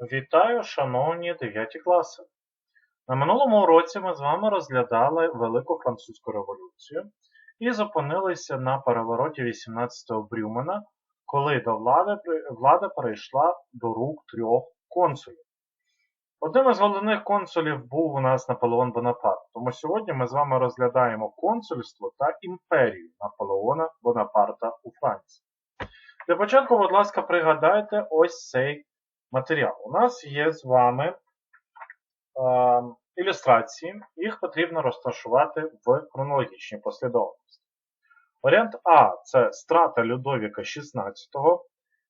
Вітаю, шановні 9 класи! На минулому уроці ми з вами розглядали Велику Французьку революцію і зупинилися на перевороті 18-го Брюмена, коли до влади, влада перейшла до рук трьох консулів. Одним із головних консулів був у нас Наполеон Бонапарт, тому сьогодні ми з вами розглядаємо консульство та імперію Наполеона Бонапарта у Франції. Для початку, будь ласка, пригадайте ось цей матеріал. У нас є з вами е, ілюстрації, їх потрібно розташувати в хронологічній послідовності. Варіант А це страта Людовіка XVI,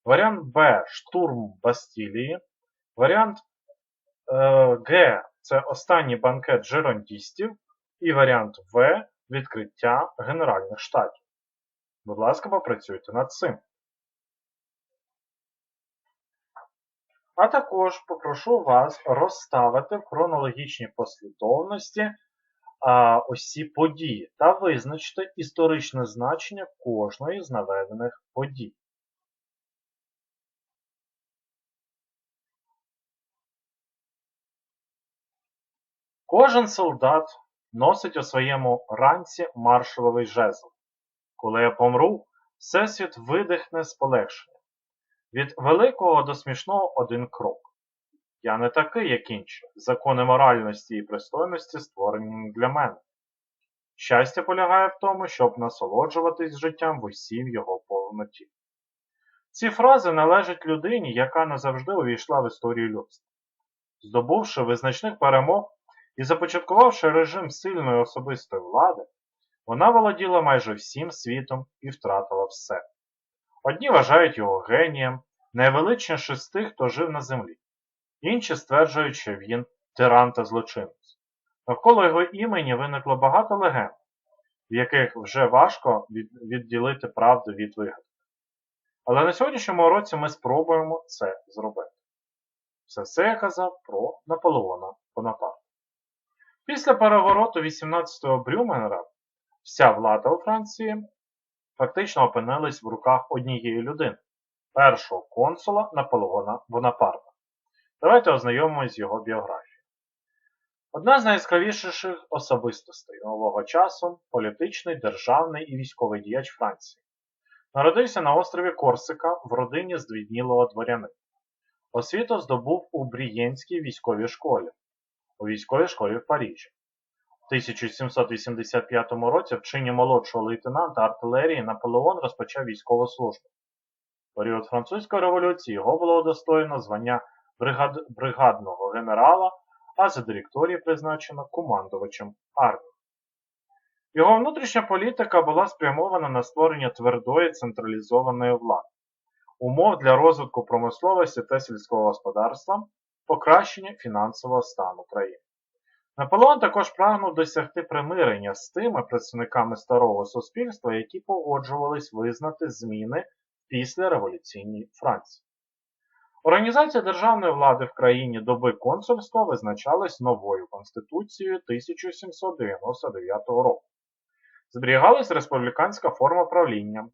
варіант Б штурм Бастілії, варіант е, Г це останній банкет жерондістів, і варіант В відкриття Генеральних штатів. Будь ласка, попрацюйте над цим. А також попрошу вас розставити в хронологічній послідовності а, ці події та визначити історичне значення кожної з наведених подій. Кожен солдат носить у своєму ранці маршаловий жезл. Коли я помру, всесвіт видихне з полегшенням. Від великого до смішного один крок. Я не такий, як інші. Закони моральності і пристойності створені для мене. Щастя полягає в тому, щоб насолоджуватись життям в усій його повноті. Ці фрази належать людині, яка назавжди увійшла в історію людства. Здобувши визначних перемог і започаткувавши режим сильної особистої влади, вона володіла майже всім світом і втратила все. Одні вважають його генієм, найвеличніший з тих, хто жив на землі. Інші стверджують, що він тиран та злочинець. Навколо його імені виникло багато легенд, в яких вже важко відділити правду від вигадки. Але на сьогоднішньому уроці ми спробуємо це зробити. Все це я казав про Наполеона Бонапарта. Після перевороту 18-го Брюмера вся влада у Франції фактично опинились в руках однієї людини першого консула Наполеона Бонапарта. Давайте ознайомимося з його біографією. Одна з найяскравіших особистостей нового часу політичний, державний і військовий діяч Франції. Народився на острові Корсика в родині здвіднілого дворянина. Освіту здобув у Брієнській військовій школі, у військовій школі в Парижі. 1785 році в чині молодшого лейтенанта артилерії Наполеон розпочав військову службу. В період французької революції його було удостоєно звання бригад... бригадного генерала, а за директорії призначено командувачем армії. Його внутрішня політика була спрямована на створення твердої централізованої влади, умов для розвитку промисловості та сільського господарства, покращення фінансового стану країни. Наполеон також прагнув досягти примирення з тими представниками старого суспільства, які погоджувались визнати зміни після революційній Франції. Організація державної влади в країні доби консульства визначалась новою Конституцією 1799 року. Зберігалась республіканська форма правління,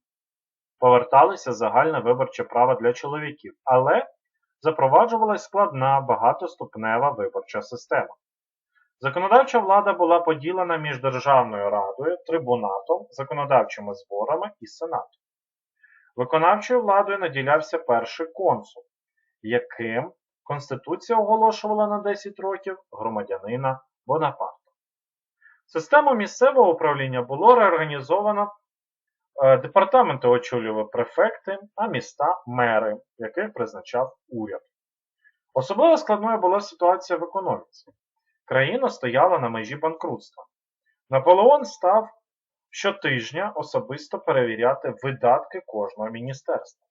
поверталося загальне виборче право для чоловіків, але запроваджувалась складна багатоступнева виборча система. Законодавча влада була поділена між Державною радою, трибунатом, законодавчими зборами і сенатом. Виконавчою владою наділявся перший консул, яким Конституція оголошувала на 10 років громадянина Бонапарта. Систему місцевого управління було реорганізовано, е, департаменти очолювали префекти, а міста мери, яких призначав уряд. Особливо складною була ситуація в економіці. Країна стояла на межі банкрутства. Наполеон став щотижня особисто перевіряти видатки кожного міністерства.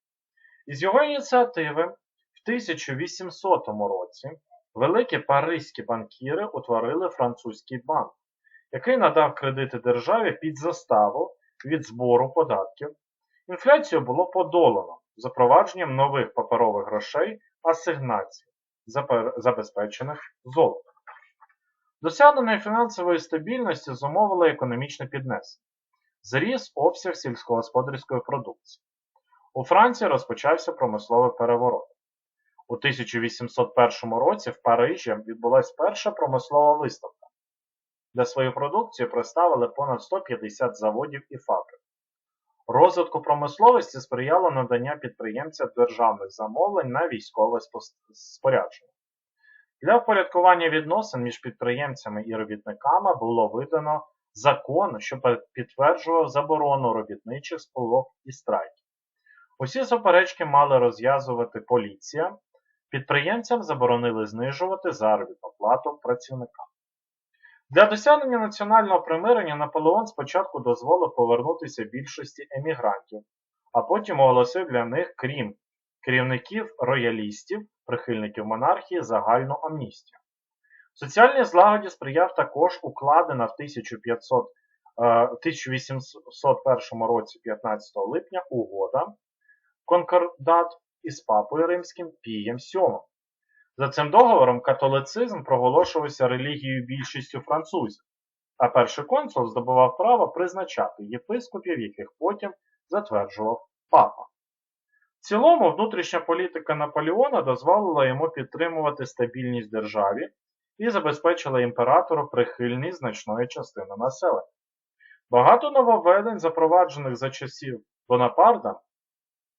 Із його ініціативи в 1800 році великі паризькі банкіри утворили французький банк, який надав кредити державі під заставу від збору податків. Інфляцію було подолано запровадженням нових паперових грошей асигнацій, забезпечених золотом. Досягнення фінансової стабільності зумовило економічне піднесення. Зріс обсяг сільськогосподарської продукції. У Франції розпочався промисловий переворот. У 1801 році в Парижі відбулася перша промислова виставка, де свою продукцію представили понад 150 заводів і фабрик. Розвитку промисловості сприяло надання підприємцям державних замовлень на військове спорядження. Для впорядкування відносин між підприємцями і робітниками було видано закон, що підтверджував заборону робітничих сполох і страйків. Усі суперечки мали розв'язувати поліція, підприємцям заборонили знижувати заробітну плату працівникам. Для досягнення національного примирення Наполеон спочатку дозволив повернутися більшості емігрантів, а потім оголосив для них, крім керівників роялістів, прихильників монархії, загальну амністію. Соціальній злагоді сприяв також укладена в 1500, 1801 році 15 липня угода конкордат із папою римським Пієм VII. За цим договором католицизм проголошувався релігією більшістю французів, а перший консул здобував право призначати єпископів, яких потім затверджував папа. В цілому, внутрішня політика Наполеона дозволила йому підтримувати стабільність в державі і забезпечила імператору прихильність значної частини населення. Багато нововведень, запроваджених за часів Бонапарта,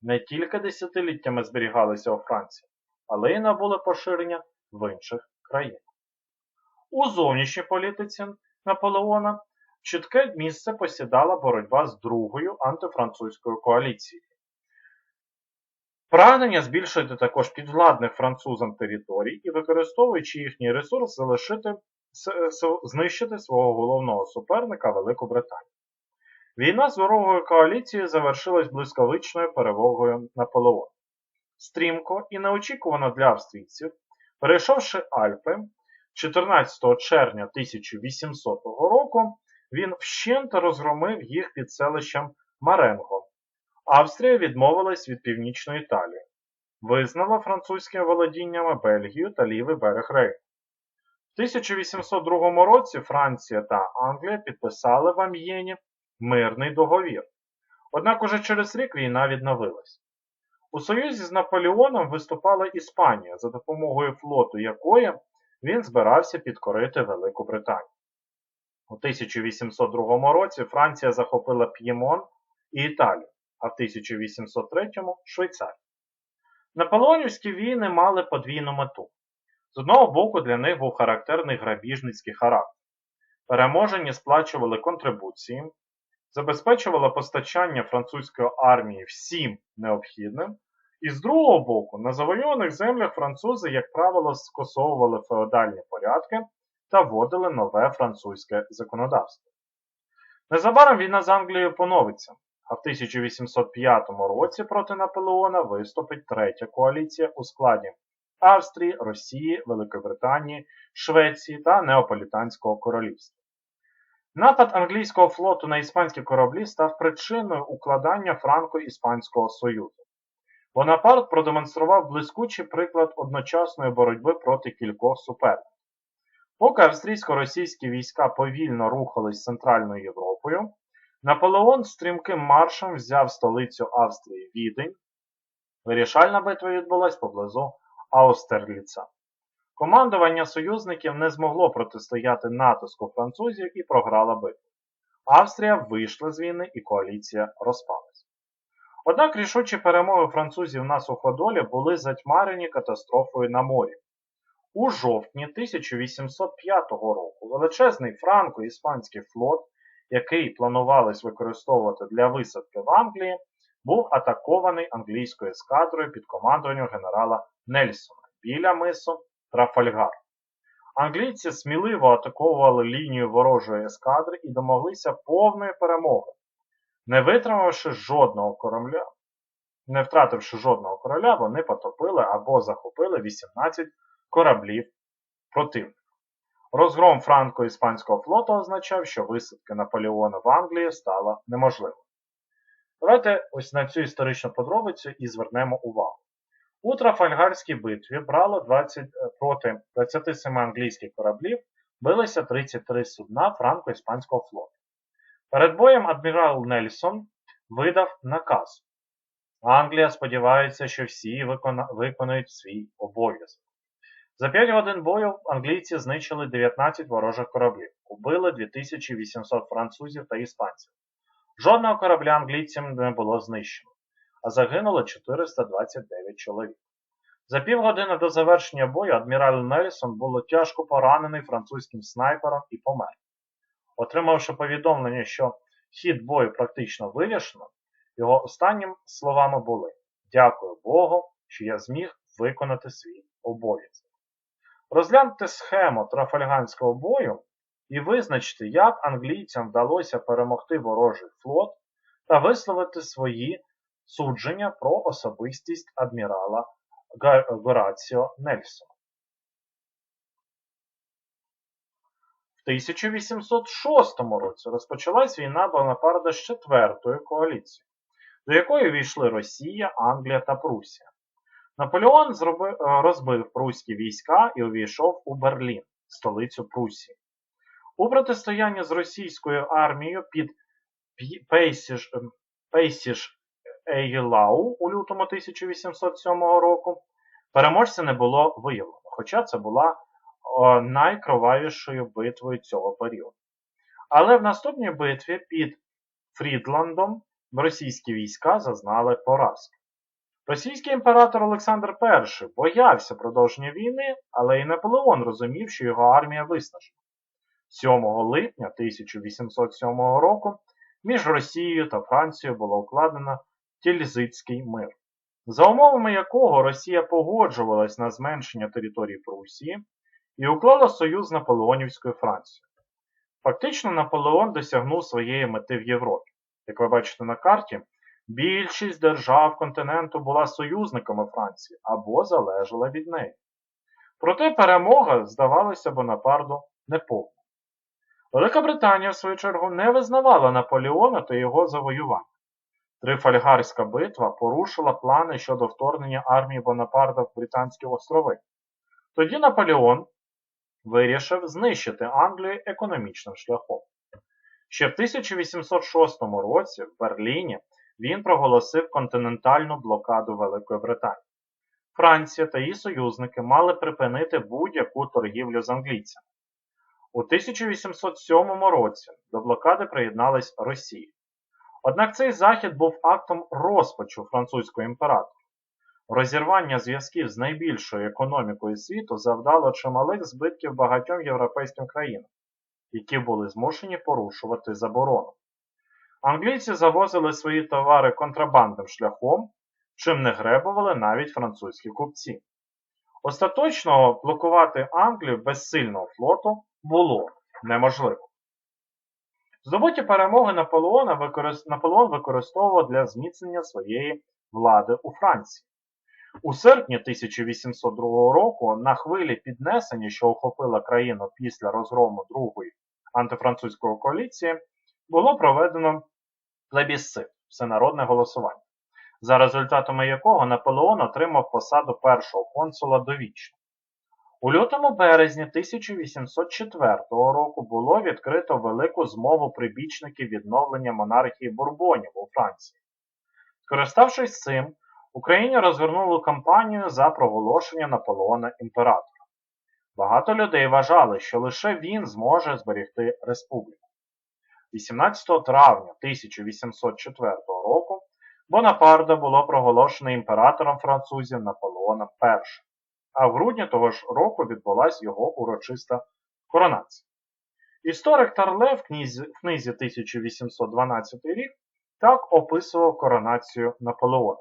не тільки десятиліттями зберігалися у Франції, але й набули поширення в інших країнах. У зовнішній політиці Наполеона чітке місце посідала боротьба з другою антифранцузькою коаліцією. Прагнення збільшити також підвладних французам територій і, використовуючи їхній ресурс, залишити, знищити свого головного суперника Велику Британію. Війна з ворогою коаліцією завершилась блискавичною перемогою Наполеона. Стрімко і неочікувано для австрійців, перейшовши Альпи 14 червня 1800 року, він вщент розгромив їх під селищем Маренго. Австрія відмовилась від північної Італії, визнала французькими володіннями Бельгію та лівий берег Рейну. В 1802 році Франція та Англія підписали в Амьєні мирний договір. Однак уже через рік війна відновилась. У союзі з Наполеоном виступала Іспанія, за допомогою флоту якої він збирався підкорити Велику Британію. У 1802 році Франція захопила П'ємон і Італію, а в 1803 Швейцарію. Наполеонівські війни мали подвійну мету. З одного боку, для них був характерний грабіжницький характер. Переможені сплачували контрибуції, забезпечувала постачання французької армії всім необхідним, і з другого боку, на завойованих землях французи, як правило, скасовували феодальні порядки та вводили нове французьке законодавство. Незабаром війна з Англією поновиться, а в 1805 році проти Наполеона виступить третя коаліція у складі Австрії, Росії, Великої Британії, Швеції та Неаполітанського королівства. Напад англійського флоту на іспанські кораблі став причиною укладання Франко-Іспанського Союзу. Бонапарт продемонстрував блискучий приклад одночасної боротьби проти кількох суперників. Поки австрійсько-російські війська повільно рухались Центральною Європою, Наполеон стрімким маршем взяв столицю Австрії Відень. Вирішальна битва відбулась поблизу Аустерліца. Командування союзників не змогло протистояти натиску французів і програла битву. Австрія вийшла з війни і коаліція розпалась. Однак рішучі перемоги французів на суходолі були затьмарені катастрофою на морі. У жовтні 1805 року величезний франко-іспанський флот, який планувалось використовувати для висадки в Англії, був атакований англійською ескадрою під командуванням генерала Нельсона біля мису Трафальгар. Англійці сміливо атакували лінію ворожої ескадри і домоглися повної перемоги, не витримавши жодного корабля, не втративши жодного короля, вони потопили або захопили 18 кораблів противника. Розгром франко-іспанського флоту означав, що висадки Наполеона в Англії стало неможливо. Давайте ось на цю історичну подробицю і звернемо увагу. У Трафальгарській битві брало 20, е, проти 27 англійських кораблів, билися 33 судна франко-іспанського флоту. Перед боєм адмірал Нельсон видав наказ Англія сподівається, що всі виконують свій обов'язок. За 5 годин бою англійці знищили 19 ворожих кораблів, убили 2800 французів та іспанців. Жодного корабля англійцям не було знищено, а загинуло 429 чоловік. За півгодини до завершення бою адмірал Нельсон було тяжко поранений французьким снайпером і помер. Отримавши повідомлення, що хід бою практично вирішено, його останніми словами були Дякую Богу, що я зміг виконати свій обов'язок. Розгляньте схему трафальганського бою і визначте, як англійцям вдалося перемогти ворожий флот та висловити свої судження про особистість адмірала Гораціо Нельсона. В 1806 році розпочалась війна Бонапарда з четвертою коаліцією, до якої війшли Росія, Англія та Прусія. Наполеон зробив, розбив пруські війська і увійшов у Берлін, столицю Прусії. У протистоянні з російською армією під Пейсіж, Пейсіж Ейгелау у лютому 1807 року переможця не було виявлено, хоча це була найкровавішою битвою цього періоду. Але в наступній битві під Фрідландом російські війська зазнали поразки. Російський імператор Олександр І боявся продовження війни, але і Наполеон розумів, що його армія виснажена. 7 липня 1807 року між Росією та Францією було укладено Тільзитський мир, за умовами якого Росія погоджувалась на зменшення території Прусії і уклала союз з Наполеонівською Францією. Фактично, Наполеон досягнув своєї мети в Європі. Як ви бачите на карті, більшість держав континенту була союзниками Франції або залежала від неї. Проте перемога здавалася Бонапарду неповною. Велика Британія, в свою чергу, не визнавала Наполеона та його завоювання. Трифальгарська битва порушила плани щодо вторгнення армії Бонапарта в Британські острови. Тоді Наполеон вирішив знищити Англію економічним шляхом. Ще в 1806 році в Берліні він проголосив континентальну блокаду Великої Британії. Франція та її союзники мали припинити будь-яку торгівлю з англійцями. У 1807 році до блокади приєдналась Росія. Однак цей захід був актом розпачу французького імператора. Розірвання зв'язків з найбільшою економікою світу завдало чималих збитків багатьом європейським країнам, які були змушені порушувати заборону. Англійці завозили свої товари контрабандним шляхом, чим не гребували навіть французькі купці. Остаточно блокувати Англію без сильного флоту було неможливо. Здобуті перемоги Наполеона використ... Наполеон використовував для зміцнення своєї влади у Франції. У серпні 1802 року на хвилі піднесення, що охопила країну після розгрому Другої антифранцузької коаліції, було проведено плебісцит всенародне голосування, за результатами якого Наполеон отримав посаду першого консула довічно. У лютому березні 1804 року було відкрито велику змову прибічників відновлення монархії бурбонів у Франції. Скориставшись цим, Україні розвернули кампанію за проголошення Наполеона імператора. Багато людей вважали, що лише він зможе зберегти республіку. 18 травня 1804 року Бонапарда було проголошено імператором французів Наполеоном І а в грудні того ж року відбулася його урочиста коронація. Історик Тарле в книзі, в книзі 1812 рік так описував коронацію Наполеона.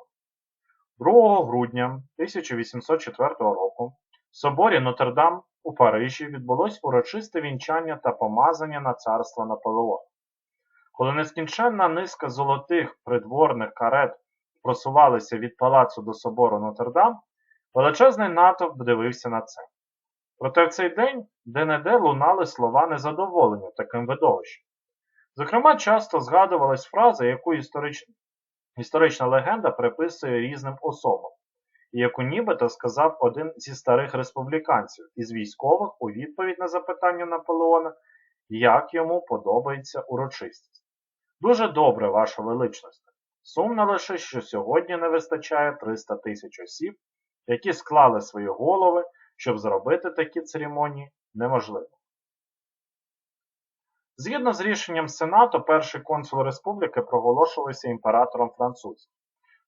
2 грудня 1804 року в соборі Нотр-Дам у Парижі відбулось урочисте вінчання та помазання на царство Наполеона. Коли нескінченна низка золотих придворних карет просувалися від палацу до собору Нотр-Дам, Величезний натовп дивився на це. Проте в цей день де-не-де лунали слова незадоволення таким видовищем. Зокрема, часто згадувалась фраза, яку історич... історична легенда приписує різним особам, і яку нібито сказав один зі старих республіканців із військових у відповідь на запитання Наполеона, як йому подобається урочистість. Дуже добре, ваша величність. Сумно лише, що сьогодні не вистачає 300 тисяч осіб, які склали свої голови, щоб зробити такі церемонії неможливо. Згідно з рішенням Сенату, перший консул республіки проголошувався імператором французьким,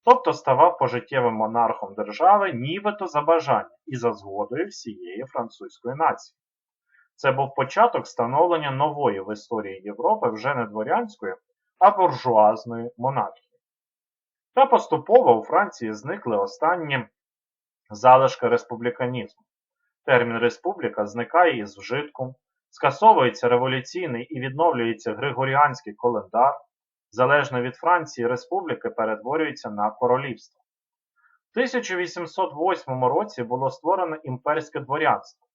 тобто ставав пожиттєвим монархом держави нібито за бажанням і за згодою всієї французької нації. Це був початок становлення нової в історії Європи вже не дворянської, а буржуазної монархії. Та поступово у Франції зникли останні залишки республіканізму. Термін республіка зникає із вжитку, скасовується революційний і відновлюється Григоріанський календар, залежно від Франції республіки перетворюється на королівство. В 1808 році було створено імперське дворянство.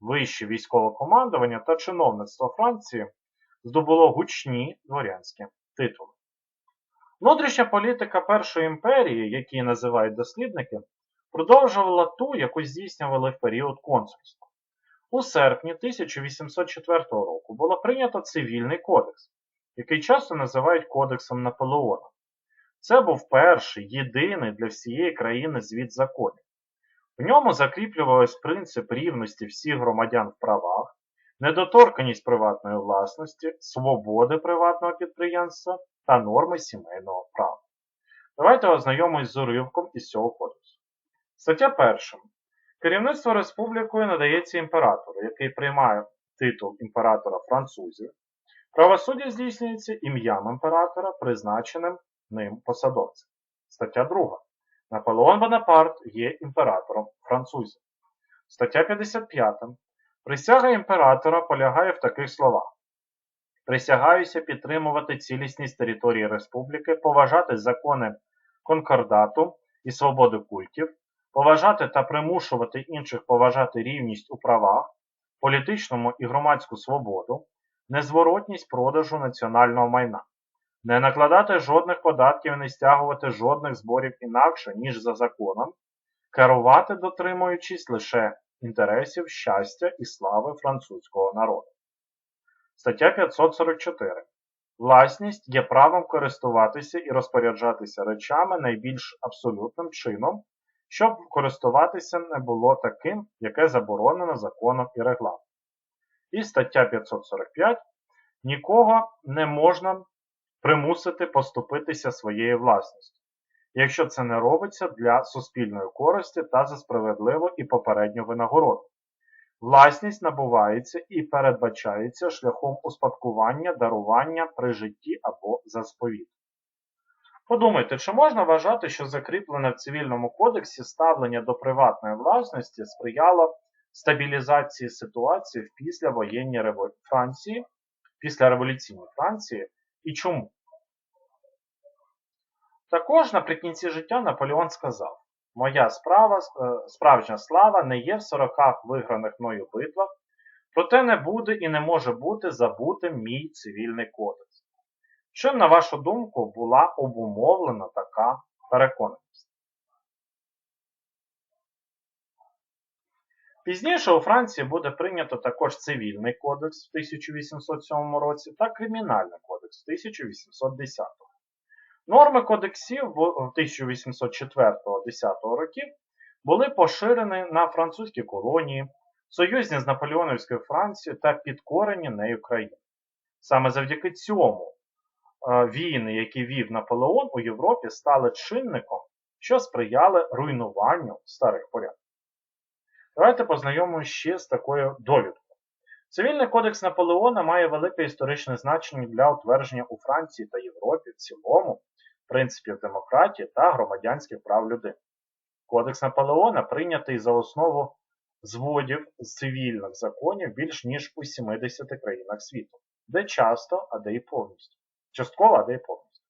Вище військове командування та чиновництво Франції здобуло гучні дворянські титули. Внутрішня політика Першої імперії, які називають дослідники, продовжувала ту, яку здійснювали в період консульства. У серпні 1804 року було прийнято цивільний кодекс, який часто називають Кодексом Наполеона. Це був перший, єдиний для всієї країни звіт законів. В ньому закріплювався принцип рівності всіх громадян в правах, недоторканість приватної власності, свободи приватного підприємства та норми сімейного права. Давайте ознайомимось з уривком із цього кодексу. Стаття 1. Керівництво республікою надається імператору, який приймає титул імператора французів. Правосуддя здійснюється ім'ям імператора, призначеним ним посадовцем. Стаття 2. Наполеон Бонапарт є імператором французів. Стаття 55. Присяга імператора полягає в таких словах. Присягаюся підтримувати цілісність території республіки, поважати закони конкордату і свободу культів, поважати та примушувати інших поважати рівність у правах, політичному і громадську свободу, незворотність продажу національного майна, не накладати жодних податків і не стягувати жодних зборів інакше, ніж за законом, керувати, дотримуючись лише інтересів щастя і слави французького народу. Стаття 544. Власність є правом користуватися і розпоряджатися речами найбільш абсолютним чином, щоб користуватися не було таким, яке заборонено законом і регламентом. І стаття 545. Нікого не можна примусити поступитися своєю власністю, якщо це не робиться для суспільної користі та за справедливу і попередню винагороду. Власність набувається і передбачається шляхом успадкування, дарування при житті або за сповіт. Подумайте, чи можна вважати, що закріплене в цивільному кодексі ставлення до приватної власності сприяло стабілізації ситуації в післявоєнній Франції, після Франції і чому? Також наприкінці життя Наполеон сказав: Моя справа, е, справжня слава не є в сороках виграних мною битвах, проте не буде і не може бути забутим мій цивільний кодекс. Чим, на вашу думку, була обумовлена така переконаність? Пізніше у Франції буде прийнято також цивільний кодекс в 1807 році та кримінальний кодекс в 1810 Норми кодексів 1804-10 років були поширені на французькі колонії, союзні з Наполеонівською Францією та підкорені нею країни. Саме завдяки цьому е, війни, які вів Наполеон у Європі, стали чинником, що сприяли руйнуванню старих порядків. Давайте познайомимося ще з такою довідкою. Цивільний кодекс Наполеона має велике історичне значення для утвердження у Франції та Європі в цілому принципів демократії та громадянських прав людини. Кодекс Наполеона прийнятий за основу зводів з цивільних законів більш ніж у 70 країнах світу, де часто, а де й повністю. Частково, а де й повністю.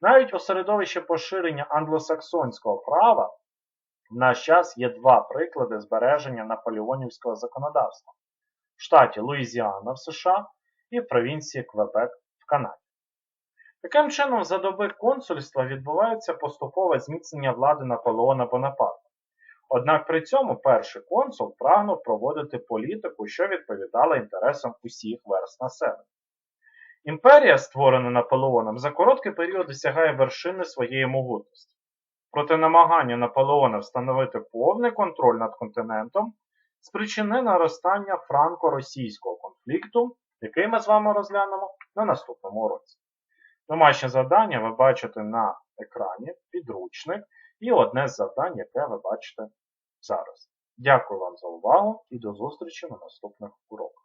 Навіть у середовищі поширення англосаксонського права в наш час є два приклади збереження наполеонівського законодавства в штаті Луїзіана в США і в провінції Квебек в Канаді. Таким чином, за доби консульства відбувається поступове зміцнення влади Наполеона Бонапарта. Однак при цьому перший консул прагнув проводити політику, що відповідала інтересам усіх верст населення. Імперія, створена Наполеоном, за короткий період досягає вершини своєї могутності. Проте намагання Наполеона встановити повний контроль над континентом спричини наростання франко-російського конфлікту, який ми з вами розглянемо на наступному уроці. Домашнє завдання ви бачите на екрані, підручник і одне з завдань, яке ви бачите зараз. Дякую вам за увагу і до зустрічі на наступних уроках.